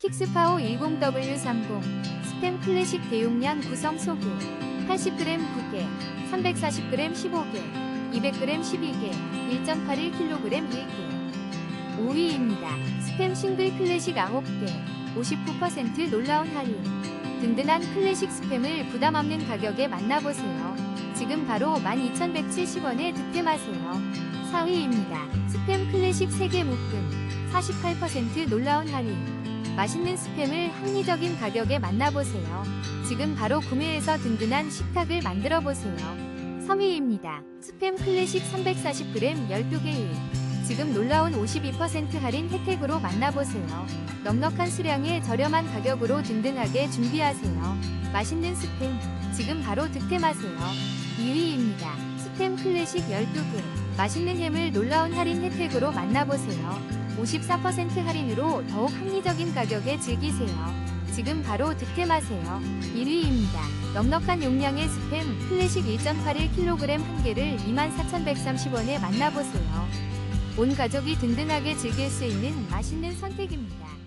킥스파오 10W30 스팸 클래식 대용량 구성 소개 80g 9개 340g 15개 200g 12개 1.81kg 1개 5위입니다. 스팸 싱글 클래식 9개 59% 놀라운 할인 든든한 클래식 스팸을 부담 없는 가격에 만나보세요. 지금 바로 12,170원에 득템하세요. 4위입니다. 스팸 클래식 3개 묶음 48% 놀라운 할인 맛있는 스팸을 합리적인 가격에 만나보세요. 지금 바로 구매해서 든든한 식탁을 만들어 보세요. 3위입니다. 스팸 클래식 340g 12개 1 지금 놀라운 52% 할인 혜택으로 만나보세요. 넉넉한 수량에 저렴한 가격으로 든든하게 준비하세요. 맛있는 스팸 지금 바로 득템하세요. 2위입니다. 스팸 클래식 12개 맛있는 햄을 놀라운 할인 혜택으로 만나보세요. 54% 할인으로 더욱 합리적인 가격에 즐기세요. 지금 바로 득템하세요. 1위입니다. 넉넉한 용량의 스팸 클래식 1.81kg 한 개를 24,130원에 만나보세요. 온 가족이 든든하게 즐길 수 있는 맛있는 선택입니다.